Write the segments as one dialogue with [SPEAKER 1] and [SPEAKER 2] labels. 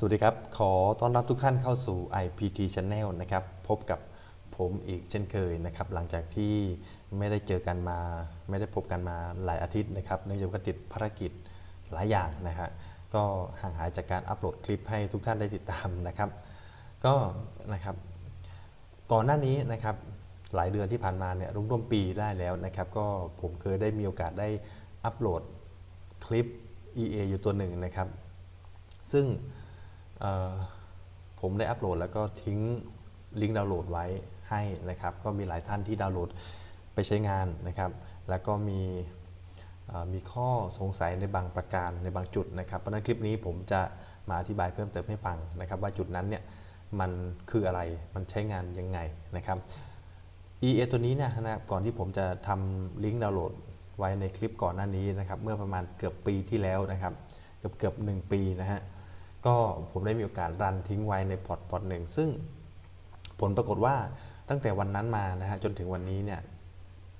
[SPEAKER 1] สวัสดีครับ ขอต้อนรับทุกท่านเข้าสู่ IPT Channel นะครับ พบกับผมอีกเช่นเคยนะครับ หลังจากที่ไม่ได้เจอกันมา ไม่ได้พบกันมาหลายอาทิตย์นะครับเนื่องจากติดภารกิจหลายอย่างนะฮะ ก็ห่างหายจากการอัปโหลดคลิปให้ทุกท่านได้ติดตามนะครับ ก็นะครับ ก่อนหน้านี้นะครับ หลายเดือนที่ผ่านมาเนี่ยร่วมๆปีได้แล้วนะครับ ก็ผมเคยได้มีโอกาสได้อัปโหลดคลิป EA อยู่ตัวหนึ่งนะครับ ซึ่ง ผมได้อัปโหลดแล้วก็ทิ้งลิงก์ดาวน์โหลดไว้ให้นะครับ ก็มีหลายท่านที่ดาวน์โหลดไปใช้งานนะครับ แล้วก็มีมีข้อสงสัยในบางประการในบางจุดนะครับเพราะนั้นคลิปนี้ผมจะมาอธิบายเพิ่มเติมให้ฟังนะครับ ว่าจุดนั้นเนี่ยมันคืออะไรมันใช้งานยังไงนะครับ EA ตัวนี้เนี่ยนะครับก่อนที่ผมจะทำลิงก์ดาวน์โหลดไว้ในคลิปก่อนหน้านี้นะครับ เมื่อประมาณเกือบปีที่แล้วนะครับ เกือบเกือบหนึ่งปีนะฮะ ก็ผมได้มีโอกาสรันทิ้งไว้ในพอร์ตพอร์ตหนึ่ง ซึ่งผลปรากฏว่าตั้งแต่วันนั้นมานะฮะจนถึงวันนี้เนี่ย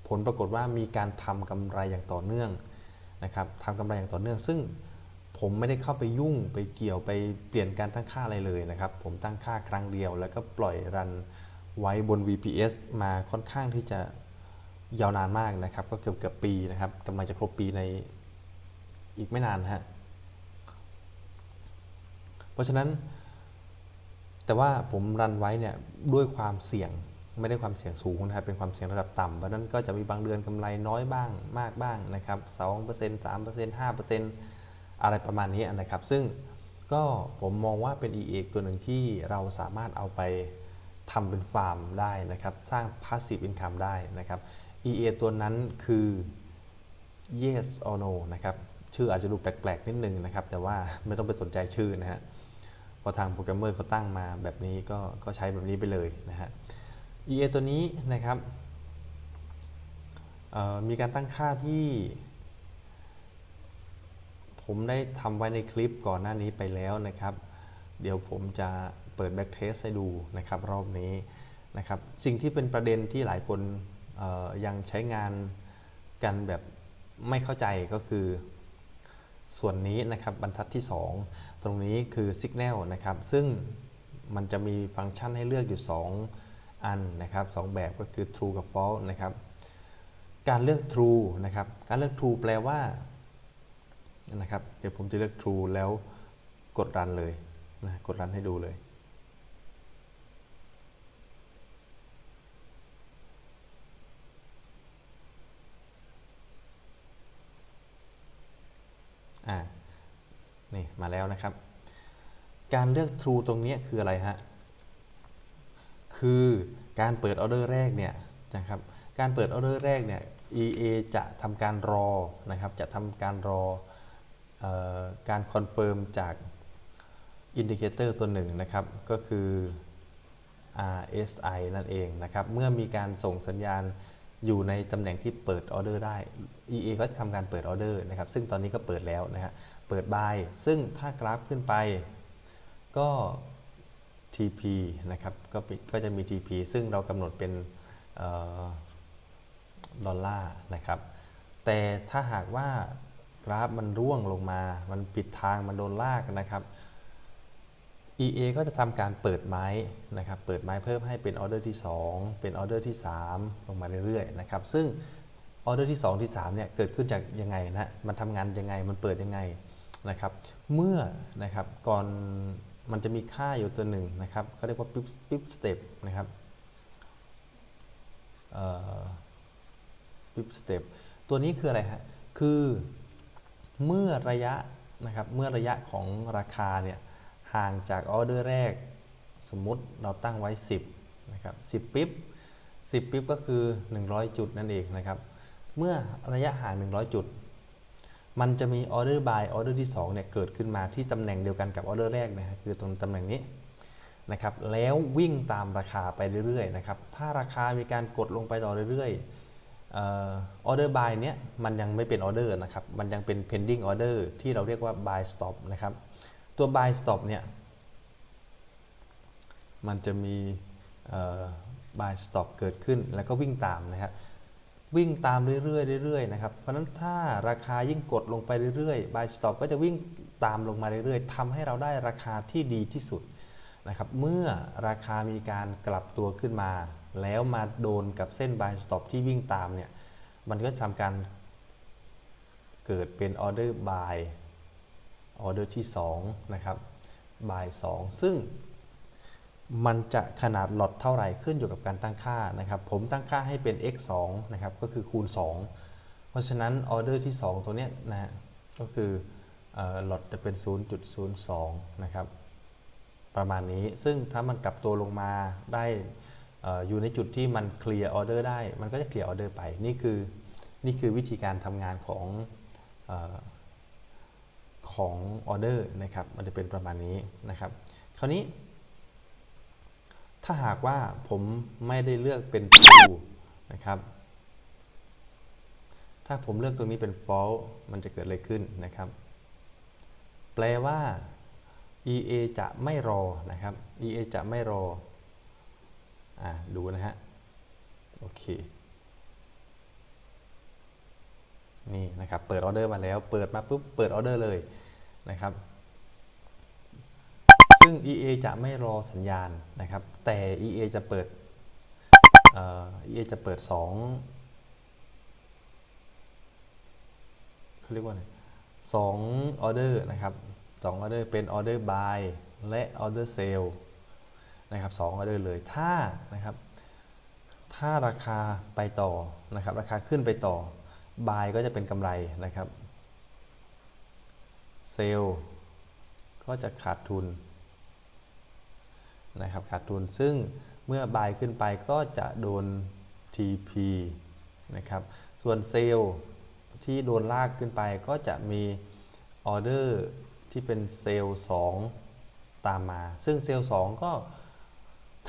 [SPEAKER 1] ผลปรากฏว่ามีการทำกำไรอย่างต่อเนื่องนะครับทำกำไรอย่างต่อเนื่อง ซึ่งผมไม่ได้เข้าไปยุ่งไปเกี่ยวไปเปลี่ยนการตั้งค่าอะไรเลยนะครับ ผมตั้งค่าครั้งเดียว แล้วก็ปล่อยรันไว้บน VPS มาค่อนข้างที่จะยาวนานมากนะครับ ก็เกือบเกือบปีนะครับกำลังจะครบปีในอีกไม่นานนะฮะ ราะฉะนั้น แต่ว่าผมรันไว้เนี่ยด้วยความเสี่ยงไม่ได้ความเสี่ยงสูงนะครับเป็นความเสี่ยงระดับต่ำเพราะนั้นก็จะมีบางเดือนกำไรน้อยบ้างมากบ้างนะครับ2% 3% 5%อะไรประมาณนี้นะครับ ซึ่งก็ผมมองว่าเป็น EA ตัวหนึ่งที่เราสามารถเอาไปทำเป็นฟาร์มได้นะครับ สร้าง passive income ได้นะครับ EA ตัวนั้นคือ yes or no นะครับ ชื่ออาจจะดูแปลกๆ นิดนึงนะครับ แต่ว่าไม่ต้องไปสนใจชื่อนะฮะ พราะทางโปรแกรมเมอร์เขาตั้งมาแบบนี้ก็ก็ใช้แบบนี้ไปเลยนะฮะ EA ตัวนี้นะครับมีการตั้งค่าที่ ผมได้ทำไว้ในคลิปก่อนหน้านี้ไปแล้วนะครับ เดี๋ยวผมจะเปิด back test ให้ดูนะครับรอบนี้นะครับสิ่งที่เป็นประเด็นที่หลายคนยังใช้งานกันแบบไม่เข้าใจก็คือ ส่วนนี้นะครับบรรทัดที่ 2 ตรงนี้คือ Signal นะครับ ซึ่งมันจะมีฟังก์ชันให้เลือกอยู่ 2 อันนะครับสองแบบก็คือ True กับ False นะครับ การเลือก True นะครับ การเลือก True แปลว่านะครับ เดี๋ยวผมจะเลือก True แล้วกดรันเลยนะกดรันให้ดูเลยอ่า นี่มาแล้วนะครับ การเลือก True ตรงนี้คืออะไรฮะ คือการเปิดออเดอร์แรกเนี่ยนะครับ การเปิดออเดอร์แรกเนี่ย EA จะทำการรอนะครับ จะทำการรอออการคอนเฟิร์มจากอินดิเคเตอร์ตัวหนึ่งนะครับ ก็คือ RSI นั่นเองนะครับ เมื่อมีการส่งสัญญาณอยู่ในตำแหน่งที่เปิดออเดอร์ได้ EA ก็จะทำการเปิดออเดอร์นะครับ ซึ่งตอนนี้ก็เปิดแล้วนะฮะ เปิดบายซึ่งถ้ากราฟขึ้นไปก็ TP นะครับก็ก็จะมี TP ซึ่งเรากำหนดเป็นออดอลลาร์นะครับ แต่ถ้าหากว่ากราฟมันร่วงลงมา มันปิดทาง มันโดนลากนะครับ EA ก็จะทำการเปิดไม้นะครับ เปิดไม้เพิ่มให้เป็นออเดอร์ที่ 2 เป็นออเดอร์ที่ 3 ลงมาเรื่อยๆนะครับ ซึ่งออเดอร์ที่ 2 ที่3เนี่ยเกิดขึ้นจากยังไงนะ มันทำงานยังไง มันเปิดยังไง นะครับเมื่อนะครับก่อนมันจะมีค่าอยู่ตัวหนึ่งนะครับเขาเรียกว่าปิ๊บปิ๊บสเต็ปนะครับปิ๊บสเต็ปตัวนี้คืออะไรฮะคือเมื่อระยะนะครับเมื่อระยะของราคาเนี่ยห่างจากออเดอร์แรก สมมติเราตั้งไว้ 10นะครับ10ปิ๊บ10ปิ๊บก็คือ 100 จุดนั่นเองนะครับเมื่อระยะห่าง 100 จุด มันจะมีออเดอร์บายออเดอร์ที่2เนี่ยเกิดขึ้นมาที่ตำแหน่งเดียวกันกับออเดอร์แรกนะฮะคือตรงตำแหน่งนี้นะครับแล้ววิ่งตามราคาไปเรื่อยๆนะครับถ้าราคามีการกดลงไปต่อเรื่อยๆออเดอร์บายเนี้ยมันยังไม่เป็นออเดอร์นะครับมันยังเป็น pending order ที่เราเรียกว่า buy stop นะครับตัว buy stop เนี่ยมันจะมี buy stop เกิดขึ้นแล้วก็วิ่งตามนะครับ วิ่งตามเรื่อยๆเรื่อยๆนะครับ เพราะฉะนั้นถ้าราคายิ่งกดลงไปเรื่อยๆ buy stop ก็จะวิ่งตามลงมาเรื่อยๆทำให้เราได้ราคาที่ดีที่สุดนะครับ เมื่อราคามีการกลับตัวขึ้นมา แล้วมาโดนกับเส้น buy stop ที่วิ่งตามเนี่ย มันก็จะทำการเกิดเป็นออเดอร์ buy ออเดอร์ที่2นะครับ buy 2ซึ่ง มันจะขนาดหลอตเท่าไหร่ขึ้นอยู่กับการตั้งค่านะครับ ผมตั้งค่าให้เป็น x 2นะครับ ก็คือคูณ 2 เพราะฉะนั้นออเดอร์ที่ 2 ตัวเนี้ยนะฮะ ก็คือหลอตจะเป็น 0.02 นะครับ ประมาณนี้ ซึ่งถ้ามันกลับตัวลงมาได้อออยู่ในจุดที่มันเคลียร์ออเดอร์ได้ มันก็จะเคลียร์ออเดอร์ไป นี่คือนี่คือวิธีการทำงานของออของออเดอร์นะครับ มันจะเป็นประมาณนี้นะครับ คราวนี้ ถ้าหากว่าผมไม่ได้เลือกเป็น true นะครับ ถ้าผมเลือกตรงนี้เป็น false มันจะเกิดอะไรขึ้นนะครับ แปลว่า EA จะไม่รอนะครับ EA จะไม่รออ่าดูนะฮะ โอเค นี่นะครับ เปิดออเดอร์มาแล้ว เปิดมาปุ๊บ เปิดออเดอร์เลยนะครับ ซึ่ง EA จะไม่รอสัญญาณนะครับ แต่ EA จะเปิดเอ่อ EA จะเปิด2เขาเรียกว่าไงสองออเดอร์นะครับสองออเดอร์เป็นออเดอร์ buy และออเดอร์ sell นะครับสองออเดอร์เลยถ้านะครับ ถ้าราคาไปต่อนะครับ ราคาขึ้นไปต่อ buy ก็จะเป็นกำไรนะครับ sell ก็จะขาดทุน นะครับขาดทุนซึ่งเมื่อบายขึ้นไปก็จะโดน TP นะครับส่วนเซลล์ที่โดนลากขึ้นไปก็จะมีออเดอร์ที่เป็นเซลล์2ตามมา ซึ่งเซลล์2ก็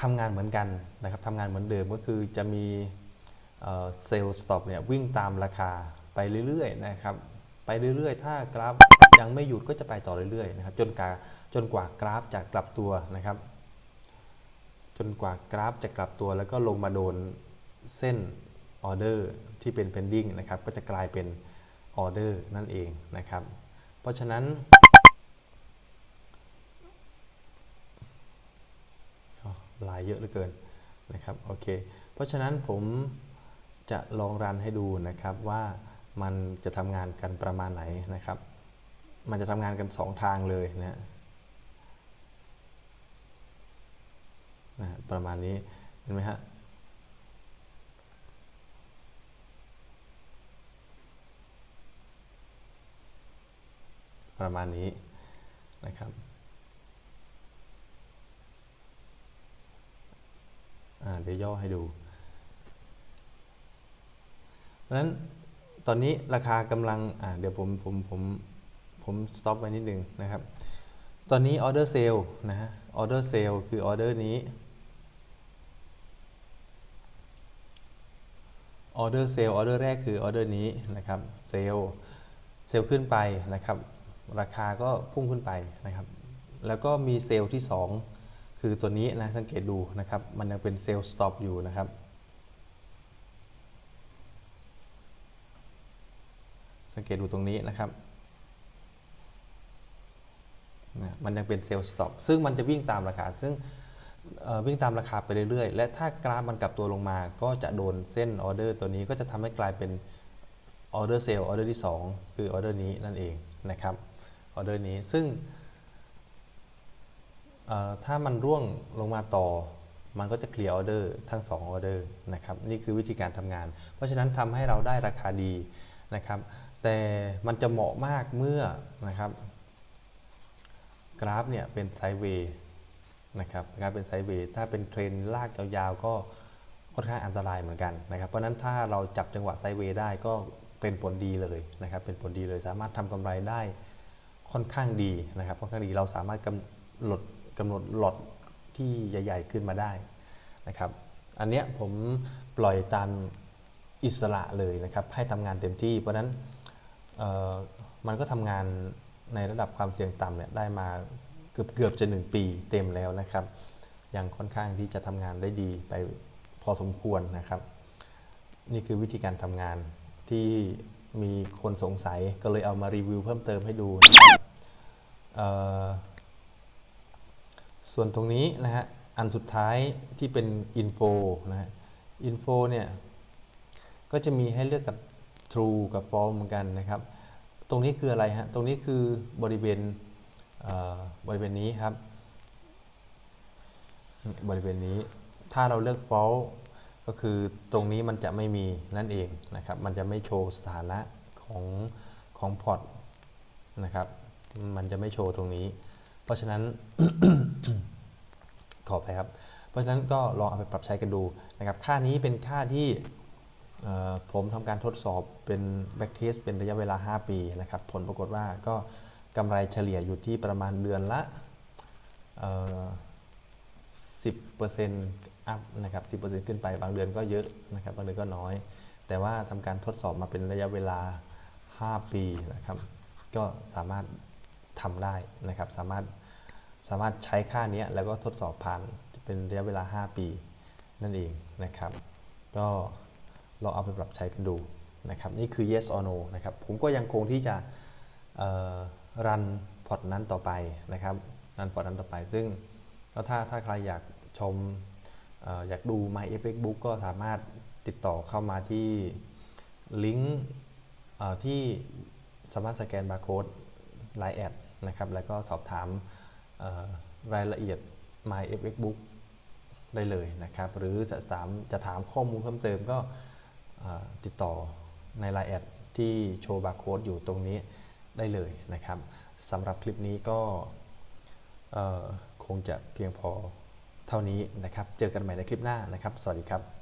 [SPEAKER 1] ทำงานเหมือนกันนะครับทำงานเหมือนเดิมก็คือจะมีเซลล์สต็อปเนี่ยวิ่งตามราคาไปเรื่อยๆนะครับไปเรื่อยๆ ถ้ากราฟยังไม่หยุดก็จะไปต่อเรื่อยๆนะครับจนกว่าจนกว่ากราฟจะกลับตัวนะครับ จนกว่ากราฟจะกลับตัวแล้วก็ลงมาโดนเส้นออเดอร์ที่เป็น pending นะครับก็จะกลายเป็นออเดอร์นั่นเองนะครับ เพราะฉะนั้นลายเยอะเหลือเกินนะครับโอเคเพราะฉะนั้นผมจะลองรันให้ดูนะครับว่ามันจะทำงานกันประมาณไหนนะครับ มันจะทำงานกัน 2 ทางเลยนะฮะ นะประมาณนี้เห็นไหมฮะประมาณนี้นะครับเดี๋ยวย่อให้ดู เพราะฉะนั้นตอนนี้ราคากำลังเดี๋ยวผมผมผมผมสต็อปไว้นิดนึงนะครับ ตอนนี้ออเดอร์เซลนะฮะออเดอร์เซลคือออเดอร์นี้ ออเดอร์เซลออเดอร์แรกคือออเดอร์นี้นะครับเซลเซลขึ้นไปนะครับ ราคาก็พุ่งขึ้นไปนะครับ แล้วก็มีเซลล์ที่ 2 คือตัวนี้นะสังเกตดูนะครับ มันยังเป็นเซลล์สต็อปอยู่นะครับสังเกตดูตรงนี้นะครับมันยังเป็นเซลล์สต็อปซึ่งมันจะวิ่งตามราคา ซึ่ง วิ่งตามราคาไปเรื่อยๆ และถ้ากราฟมันกลับตัวลงมา ก็จะโดนเส้นออเดอร์ตัวนี้ก็จะทำให้กลายเป็นออเดอร์เซลล์ออเดอร์ที่ 2 คือออเดอร์นี้นั่นเองนะครับออเดอร์นี้ซึ่งถ้ามันร่วงลงมาต่อ มันก็จะเคลียร์ออเดอร์ทั้ง2ออเดอร์นะครับนี่คือวิธีการทำงาน เพราะฉะนั้นทำให้เราได้ราคาดีนะครับแต่มันจะเหมาะมากเมื่อนะครับกราฟเนี่ยเป็นไซด์เวย์ นะครับกาฟเป็นไซเวย์ถ้าเป็นเทรนลากยาวๆก็ค่อนข้างอันตรายเหมือนกันนะครับเพราะนั้นถ้าเราจับจังหวะไซเวย์ได้ก็เป็นผลดีเลยนะครับเป็นผลดีเลยสามารถทำกำไรได้ค่อนข้างดีนะครับค่อนข้างดีเราสามารถกำหนดกำหนดหลอดที่ใหญ่ ๆ ขึ้นมาได้นะครับอันเนี้ยผมปล่อยตามอิสระเลยนะครับให้ทำงานเต็มที่ เพราะฉะนั้นมันก็ทำงานในระดับความเสี่ยงต่ำเนี่ยได้มา กือบเกือบจะ 1 ปีเต็มแล้วนะครับ ยังค่อนข้างที่จะทำงานได้ดีไปพอสมควรนะครับ นี่คือวิธีการทำงานที่มีคนสงสัยก็เลยเอามารีวิวเพิ่มเติมให้ดูนะครับส่วนตรงนี้นะฮะอันสุดท้ายที่เป็นอินโฟนะฮะอินโฟเนี่ยก็จะมีให้เลือกกับ True กับ False เหมือนกันนะครับ ตรงนี้คืออะไรฮะ ตรงนี้คือบริเวณ บริเวณนี้ครับ บริเวณนี้ถ้าเราเลือก false ก็คือตรงนี้มันจะไม่มีนั่นเองนะครับ มันจะไม่โชว์สถานะของของพอร์ตนะครับ มันจะไม่โชว์ตรงนี้ เพราะฉะนั้นขอไปครับ เพราะฉะนั้นก็ลองเอาไปปรับใช้กันดูนะครับ ค่านี้เป็นค่าที่ผมทำการทดสอบเป็น back test เป็นระยะเวลา 5 ปีนะครับ ผลปรากฏว่าก็ กำไรเฉลี่ยอยู่ที่ประมาณเดือนละเอ่อ10%อัพนะครับ10%ขึ้นไป บางเดือนก็เยอะนะครับ บางเดือนก็น้อย แต่ว่าทำการทดสอบมาเป็นระยะเวลา 5 ปีนะครับ ก็สามารถทำได้นะครับ สามารถสามารถใช้ค่าเนี้ยแล้วก็ทดสอบผ่านเป็นระยะเวลา 5 ปีนั่นเองนะครับ ก็ลองเอาไปปรับใช้กันดูนะครับ นี่คือ yes or no นะครับ ผมก็ยังคงที่จะรันพอร์ตนั้นต่อไปนะครับรันพอร์ตนั้นต่อไป ซึ่งก็ถ้าถ้าใครอยากชมอออยากดู My FX Book ก็สามารถติดต่อเข้ามาที่ลิงก์ที่สามารถสแกนบาร์โค้ด Line แอดนะครับ แล้วก็สอบถามรายละเอียด My FX Book ได้เลยนะครับ หรือจะถามจะถามข้อมูลเพิ่มเติมก็ติดต่อใน Line แอดที่โชว์บาร์โค้ดอยู่ตรงนี้ ได้เลยนะครับสำหรับคลิปนี้ก็คงจะเพียงพอเท่านี้นะครับ เจอกันใหม่ในคลิปหน้านะครับ สวัสดีครับ